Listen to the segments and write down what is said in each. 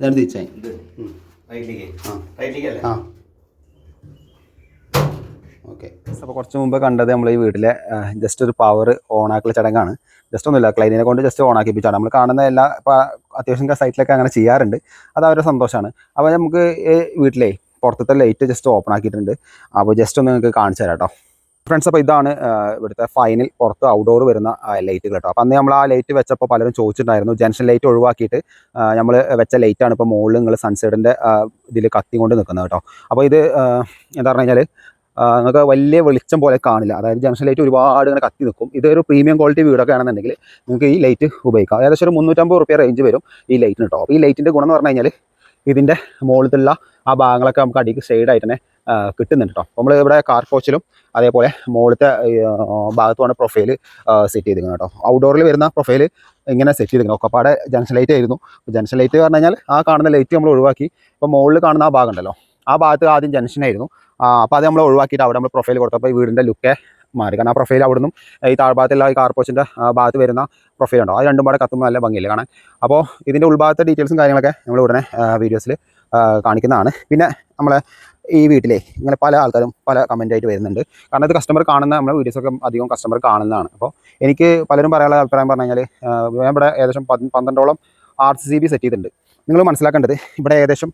ഇതാണ് തിരിച്ചായി ആ. ഓക്കെ. അപ്പോൾ കുറച്ച് മുമ്പ് കണ്ടത് നമ്മൾ ഈ വീട്ടിലെ ജസ്റ്റ് ഒരു പവർ ഓണാക്കൽ ചടങ്ങാണ്. ജസ്റ്റ് ഒന്നുമില്ല ക്ലൈനിനെ കൊണ്ട് ജസ്റ്റ് ഓൺ ആക്കിപ്പിച്ചാണ്. നമ്മൾ കാണുന്ന എല്ലാ അത്യാവശ്യം സൈറ്റിലൊക്കെ അങ്ങനെ ചെയ്യാറുണ്ട്. അത് അവരുടെ സന്തോഷമാണ് അപ്പോൾ നമുക്ക് ഈ വീട്ടിലെ പുറത്തത്തെ ലൈറ്റ് ജസ്റ്റ് ഓപ്പൺ ആക്കിയിട്ടുണ്ട്. അപ്പോൾ ജസ്റ്റ് ഒന്ന് നിങ്ങൾക്ക് കാണിച്ചു തരാം കേട്ടോ ഫ്രണ്ട്സ് അപ്പോൾ ഇതാണ് ഇവിടുത്തെ ഫൈനൽ പുറത്ത് ഔട്ട്ഡോർ വരുന്ന ലൈറ്റുകൾ കേട്ടോ അപ്പോൾ അന്ന് നമ്മൾ ആ ലൈറ്റ് വെച്ചപ്പോൾ പലരും ചോദിച്ചിട്ടുണ്ടായിരുന്നു ജംഗ്ഷൻ ലൈറ്റ് ഒഴിവാക്കിയിട്ട് നമ്മൾ വെച്ച ലൈറ്റാണ് ഇപ്പോൾ മുകളിൽ നിങ്ങൾ സൺസെറ്റിന്റെ ഇതിൽ കത്തിക്കൊണ്ട് നിൽക്കുന്നത് കേട്ടോ അപ്പോൾ ഇത് എന്താ പറഞ്ഞു കഴിഞ്ഞാൽ നിങ്ങൾക്ക് വലിയ വെളിച്ചം പോലെ കാണില്ല. അതായത് ജംഗ്ഷൻ ലൈറ്റ് ഒരുപാട് ഇങ്ങനെ കത്തി നിൽക്കും ഇതൊരു പ്രീമിയം ക്വാളിറ്റി വീടൊക്കെ ആണെന്നുണ്ടെങ്കിൽ നിങ്ങൾക്ക് ഈ ലൈറ്റ് ഉപയോഗിക്കാം. ഏകദേശം ഒരു മുന്നൂറ്റമ്പത് റുപ്യ റേഞ്ച് വരും ഈ ലൈറ്റിന് കേട്ടോ അപ്പോൾ ഈ ലൈറ്റിന്റെ ഗുണം എന്ന് പറഞ്ഞു കഴിഞ്ഞാൽ ഇതിന്റെ മുകളിലുള്ള ആ ഭാഗങ്ങളൊക്കെ നമുക്ക് അടിക്ക് ഷെയ്ഡായിട്ട് തന്നെ കിട്ടുന്നുണ്ട് കേട്ടോ നമ്മൾ ഇവിടെ കാർ കോച്ചിലും അതേപോലെ മുകളിലത്തെ ഭാഗത്തുമാണ് പ്രൊഫൈൽ സെറ്റ് ചെയ്തിരിക്കുന്നത് കേട്ടോ ഔട്ട്ഡോറിൽ വരുന്ന പ്രൊഫൈൽ ഇങ്ങനെ സെറ്റ് ചെയ്തിരിക്കുന്നത് ഒക്കെപ്പാടെ ജംഗ്ഷൻ ലൈറ്റ് ആയിരുന്നു. ജംഗ്ഷൻ ലൈറ്റ് പറഞ്ഞു കഴിഞ്ഞാൽ ആ കാണുന്ന ലൈറ്റ് നമ്മൾ ഒഴിവാക്കി. ഇപ്പോൾ മുകളിൽ കാണുന്ന ആ ഭാഗം ഉണ്ടല്ലോ. ആ ഭാഗത്ത് ആദ്യം ജംഗ്ഷൻ ആയിരുന്നു. അപ്പോൾ അത് നമ്മൾ ഒഴിവാക്കിയിട്ട് അവിടെ നമ്മൾ പ്രൊഫൈൽ കൊടുത്തപ്പോൾ ഈ വീടിന്റെ ലുക്കേ മാറി. കാരണം ആ പ്രൊഫൈൽ അവിടെ നിന്നും ഈ താഴ്ഭാഗത്തുള്ള ഈ കാർപോച്ചിന്റെ ഭാഗത്ത് വരുന്ന പ്രൊഫൈൽ ഉണ്ടോ? അത് രണ്ടും പാടെ കത്തുമ്പോൾ നല്ല ഭംഗിയില്ല കാണാൻ. അപ്പോൾ ഇതിന്റെ ഉൾഭാഗത്തെ ഡീറ്റെയിൽസും കാര്യങ്ങളൊക്കെ നമ്മൾ ഉടനെ വീഡിയോസിൽ കാണിക്കുന്നതാണ്. പിന്നെ നമ്മളെ ഈ വീട്ടിലെ ഇങ്ങനെ പല ആൾക്കാരും പല കമന്റ് ആയിട്ട് വരുന്നുണ്ട്. കാരണം ഇത് കസ്റ്റമർ കാണുന്ന നമ്മുടെ വീഡിയോസൊക്കെ അധികം കസ്റ്റമർ കാണുന്നതാണ്. അപ്പോൾ എനിക്ക് പലരും പറയാനുള്ള അഭിപ്രായം പറഞ്ഞു കഴിഞ്ഞാൽ ഞാൻ ഇവിടെ ഏകദേശം പന്ത്രണ്ടോളം ആർ സി ബി സെറ്റ് ചെയ്തിട്ടുണ്ട്. നിങ്ങൾ മനസ്സിലാക്കേണ്ടത് ഇവിടെ ഏകദേശം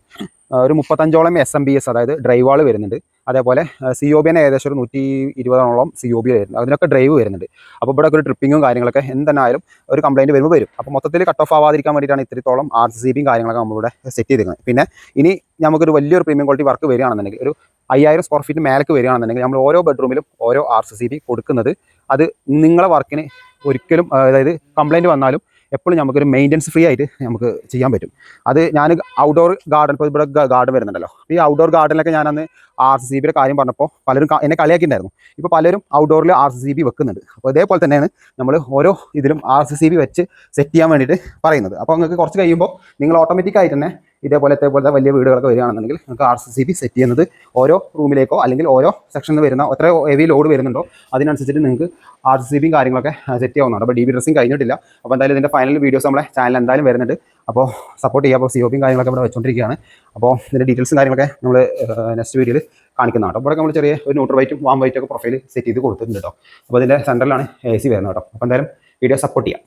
ഒരു മുപ്പത്തഞ്ചോളം എസ് എം ബി എസ് അതായത് ഡ്രൈവാൾ വരുന്നുണ്ട്. അതേപോലെ സി ഒ ബി തന്നെ ഏകദേശം ഒരു നൂറ്റി ഇരുപതോളം സി ഒ ബി വരുന്നുണ്ട്. അതിനൊക്കെ ഡ്രൈവ് വരുന്നുണ്ട്. അപ്പോൾ ഇവിടെ ഒരു ട്രിപ്പിങ്ങും കാര്യങ്ങളൊക്കെ എന്തായാലും ഒരു കംപ്ലൈന്റ് വരുമ്പോൾ വരും. അപ്പോൾ മൊത്തത്തിൽ കട്ട് ഓഫ് ആവാതിരിക്കാൻ വേണ്ടിയിട്ടാണ് ഇത്രത്തോളം ആർ സി ബിയും കാര്യങ്ങളൊക്കെ നമ്മളിവിടെ സെറ്റ് ചെയ്തിരിക്കുന്നത്. പിന്നെ ഇനി നമുക്കൊരു വലിയൊരു പ്രീമിയം ക്വാളിറ്റി വർക്ക് വരികയാണെന്നുണ്ടെങ്കിൽ ഒരു അയ്യായിരം സ്ക്വയർ ഫീറ്റ് മേലേക്ക് വരികയാണെന്നുണ്ടെങ്കിൽ നമ്മൾ ഓരോ ബെഡ്റൂമിലും ഓരോ ആർ സി സി ബി കൊടുക്കുന്നത് അത് നിങ്ങളെ വർക്കിന് ഒരിക്കലും അതായത് കംപ്ലൈന്റ് വന്നാലും എപ്പോഴും നമുക്കൊരു മെയിന്റനൻസ് ഫ്രീ ആയിട്ട് നമുക്ക് ചെയ്യാൻ പറ്റും. അത് ഞാൻ ഔട്ട്ഡോർ ഗാർഡൻ ഇപ്പോൾ ഇവിടെ ഗാർഡൻ വരുന്നുണ്ടല്ലോ. ഈ ഔട്ട്ഡോർ ഗാർഡനിലൊക്കെ ഞാനന്ന് ആർ സി ബിയുടെ കാര്യം പറഞ്ഞപ്പോൾ പലരും എന്നെ കളിയാക്കിയിട്ടുണ്ടായിരുന്നു. ഇപ്പോൾ പലരും ഔട്ട്ഡോറിൽ ആർ സി ബി വെക്കുന്നുണ്ട്. അപ്പോൾ ഇതേപോലെ തന്നെയാണ് നമ്മൾ ഓരോ ഇതിലും ആർ സി ബി വെച്ച് സെറ്റ് ചെയ്യാൻ വേണ്ടിയിട്ട് പറയുന്നത്. അപ്പോൾ നിങ്ങൾക്ക് കുറച്ച് കഴിയുമ്പോൾ നിങ്ങൾ ഓട്ടോമാറ്റിക്കായി തന്നെ ഇതേപോലത്തെ പോലത്തെ വലിയ വീടുകളൊക്കെ വരികയാണെന്നുണ്ടെങ്കിൽ നിങ്ങൾക്ക് R C C B set ചെയ്യുന്നത് ഓരോ റൂമിലേക്കോ അല്ലെങ്കിൽ ഓരോ സെക്ഷനിൽ വരുന്ന എത്ര ഹെവി ലോഡ് വരുന്നുണ്ടോ അതിനനുസരിച്ചിട്ട് നിങ്ങൾക്ക് ആർ സി ബിയും കാര്യങ്ങളൊക്കെ സെറ്റ് ചെയ്യാവുന്നതാണ്. അപ്പോൾ ഡി ബി ഡ്രസ്സിങ് കഴിഞ്ഞിട്ടില്ല. അപ്പോൾ എന്തായാലും ഇതിന്റെ ഫൈനൽ വീഡിയോസ് നമ്മുടെ ചാനൽ എന്തായാലും വരുന്നുണ്ട്. അപ്പോൾ സപ്പോർട്ട് ചെയ്യുക. അപ്പോൾ സി ഒ പിയും കാര്യങ്ങളൊക്കെ ഇവിടെ വെച്ചുകൊണ്ടിരിക്കുകയാണ് അപ്പോൾ ഇതിന്റെ ഡീറ്റെയിൽസും കാര്യങ്ങളൊക്കെ നമ്മൾ നെക്സ്റ്റ് വീഡിയോയിൽ കാണിക്കുന്നതാണ് കേട്ടോ. ഇവിടെ നമ്മൾ ചെറിയ ഒരു ന്യൂട്രൽ വൈറ്റും വാം വൈറ്റും ഒക്കെ പ്രൊഫൈൽ സെറ്റ് ചെയ്ത് കൊടുത്തിട്ടുണ്ട് കേട്ടോ. അപ്പോൾ ഇതിന്റെ സെന്ററിലാണ് എ സി വരുന്നത് കേട്ടോ. അപ്പോൾ എന്തായാലും വീഡിയോ സപ്പോർട്ട് ചെയ്യാം.